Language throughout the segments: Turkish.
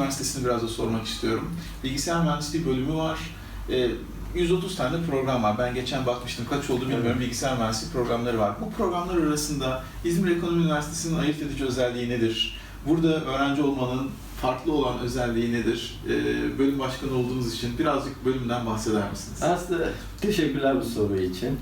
Üniversitesi'ni biraz da sormak istiyorum. Bilgisayar mühendisliği bölümü var. Ee, 130 tane program var. Ben geçen bakmıştım. Kaç oldu bilmiyorum. Evet. Bilgisayar mühendisliği programları var. Bu programlar arasında İzmir Ekonomi Üniversitesi'nin ayırt edici özelliği nedir? Burada öğrenci olmanın farklı olan özelliği nedir? Ee, bölüm başkanı olduğunuz için birazcık bölümden bahseder misiniz? Aslında teşekkürler bu soru için.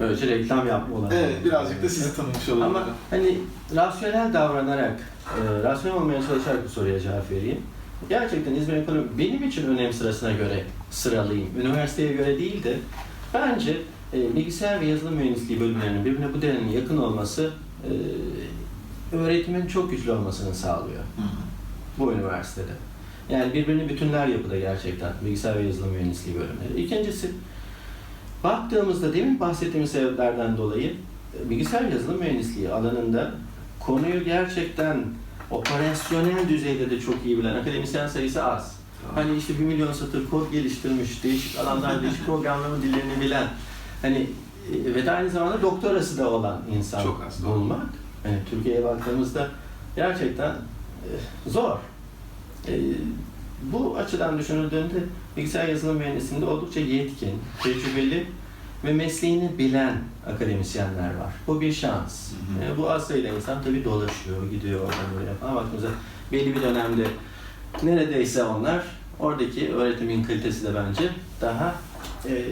Böylece reklam yapma olarak. Evet, birazcık da sizi tanımış olalım. Ama hani rasyonel davranarak, e, rasyonel olmaya çalışarak bu soruya cevap vereyim. Gerçekten İzmir Ekonomi benim için önem sırasına göre sıralayayım. Üniversiteye göre değil de bence e, bilgisayar ve yazılım mühendisliği bölümlerinin birbirine bu denli yakın olması e, öğretimin çok güçlü olmasını sağlıyor Hı hı. bu üniversitede. Yani birbirini bütünler yapıda gerçekten bilgisayar ve yazılım mühendisliği bölümleri. İkincisi, baktığımızda demin bahsettiğimiz sebeplerden dolayı e, bilgisayar yazılım mühendisliği alanında konuyu gerçekten operasyonel düzeyde de çok iyi bilen akademisyen sayısı az. Hani işte bir milyon satır kod geliştirmiş, değişik alanlar, değişik programlama dillerini bilen, hani e, ve de aynı zamanda doktorası da olan insan Çok az, bulmak. Yani Türkiye'ye baktığımızda gerçekten e, zor. Bu açıdan düşünüldüğünde bilgisayar yazılım mühendisliğinde oldukça yetkin, tecrübeli ve mesleğini bilen akademisyenler var. Bu bir şans. Hı hı. E, bu az sayıda insan tabii dolaşıyor, gidiyor oradan buraya falan. Baktığımızda belli bir dönemde neredeyse onlar oradaki öğretimin kalitesi de bence daha e,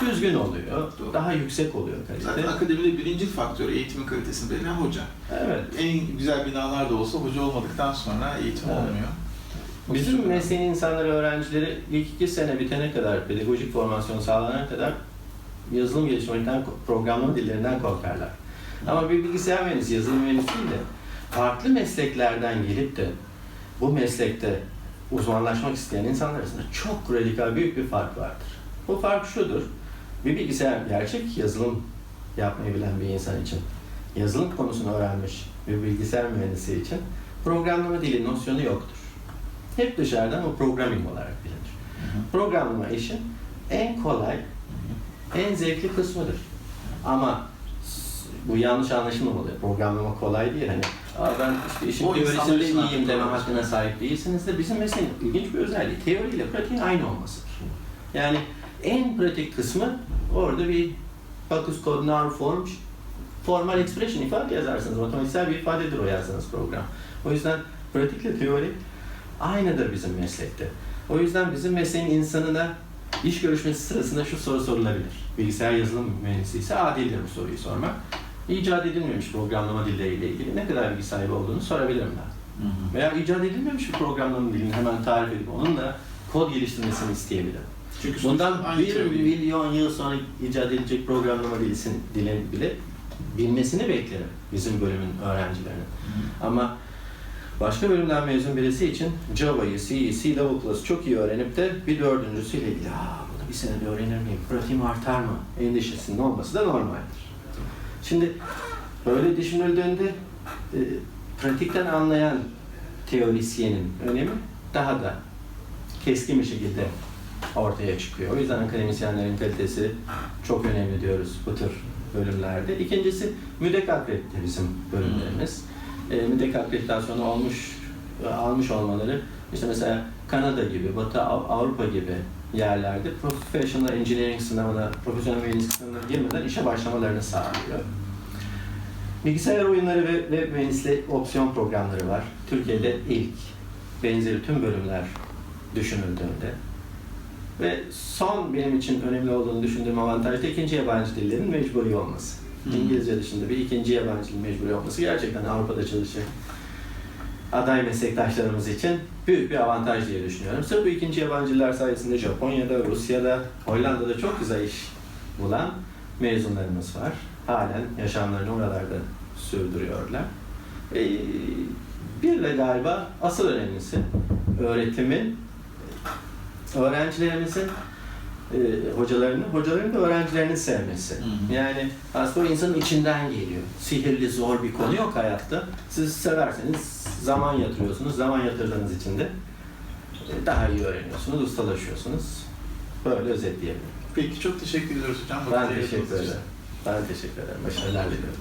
düzgün oluyor, Doğru. daha yüksek oluyor kalite. Zaten akademide birinci faktör eğitimin kalitesini belirleyen hoca. Evet. En güzel binalar da olsa hoca olmadıktan sonra eğitim Evet. olmuyor. Bizim mesleğin insanları, öğrencileri ilk iki sene bitene kadar, pedagojik formasyon sağlanana kadar yazılım geliştirmekten, programlama dillerinden korkarlar. Ama bir bilgisayar mühendisi, yazılım mühendisiyle farklı mesleklerden gelip de bu meslekte uzmanlaşmak isteyen insanlar arasında çok radikal büyük bir fark vardır. Bu fark şudur. Bir bilgisayar gerçek yazılım yapmayı bilen bir insan için, yazılım konusunu öğrenmiş bir bilgisayar mühendisi için programlama dili nosyonu yoktur. Hep dışarıdan o programming olarak bilinir. Programlama işin en kolay, en zevkli kısmıdır. Ama bu yanlış anlaşılmamalı. Programlama kolay değil. Hani Aa ben işte işin insanlar teorisinde için iyiyim deme hakkına sahip değilsiniz de bizim mesleğin ilginç bir özelliği teoriyle pratiğin aynı olmasıdır. Yani en pratik kısmı orada bir focus code nar form formal expression ifade yazarsınız. Matematiksel bir ifadedir o yazdığınız program. O yüzden pratikle teori aynıdır bizim meslekte. O yüzden bizim mesleğin insanına iş görüşmesi sırasında şu soru sorulabilir. Bilgisayar yazılım mühendisi ise adildir bu soruyu sormak. İcat edilmemiş programlama dilleriyle ilgili ne kadar bilgi sahibi olduğunu sorabilirim ben. Hı hı. Veya icat edilmemiş bir programlama dilini hemen tarif edip onun da kod geliştirmesini isteyebilirim. Çünkü Bundan bir teori. milyon yıl sonra icat edilecek programlama dilini bile bilmesini beklerim bizim bölümün öğrencilerinin. Hı. Ama başka bölümden mezun birisi için Java'yı, C'yi, C++ çok iyi öğrenip de bir dördüncüsüyle Aa, bunu bir senede öğrenir miyim, pratiğim artar mı endişesinin olması da normaldir. Şimdi böyle düşünüldüğünde e, pratikten anlayan teorisyenin önemi daha da keskin bir şekilde ortaya çıkıyor. O yüzden akademisyenlerin kalitesi çok önemli diyoruz bu tür bölümlerde. İkincisi müdek akredite bizim bölümlerimiz. E, müdek akreditasyonu olmuş, almış olmaları işte mesela Kanada gibi, Batı Av- Avrupa gibi yerlerde professional engineering sınavına, profesyonel mühendislik sınavına girmeden işe başlamalarını sağlıyor. Bilgisayar oyunları ve web mühendisliği opsiyon programları var. Türkiye'de ilk benzeri tüm bölümler düşünüldüğünde. Ve son benim için önemli olduğunu düşündüğüm avantaj da ikinci yabancı dillerin mecburi olması. İngilizce dışında bir ikinci yabancı dil mecburi olması gerçekten Avrupa'da çalışacak aday meslektaşlarımız için büyük bir avantaj diye düşünüyorum. Sırf bu ikinci yabancı diller sayesinde Japonya'da, Rusya'da, Hollanda'da çok güzel iş bulan mezunlarımız var. Halen yaşamlarını oralarda sürdürüyorlar. Ee, bir de galiba asıl önemlisi öğretimin öğrencilerimizin e, hocalarını, hocaların da öğrencilerini sevmesi. Hı hı. Yani aslında o insanın içinden geliyor. Sihirli, zor bir konu yok hayatta. Siz severseniz zaman yatırıyorsunuz. Zaman yatırdığınız için de e, daha iyi öğreniyorsunuz, ustalaşıyorsunuz. Böyle özetleyebilirim. Peki çok teşekkür ediyoruz hocam. Ben teşekkür ederim. Ben teşekkür ederim. Başarılar diliyorum.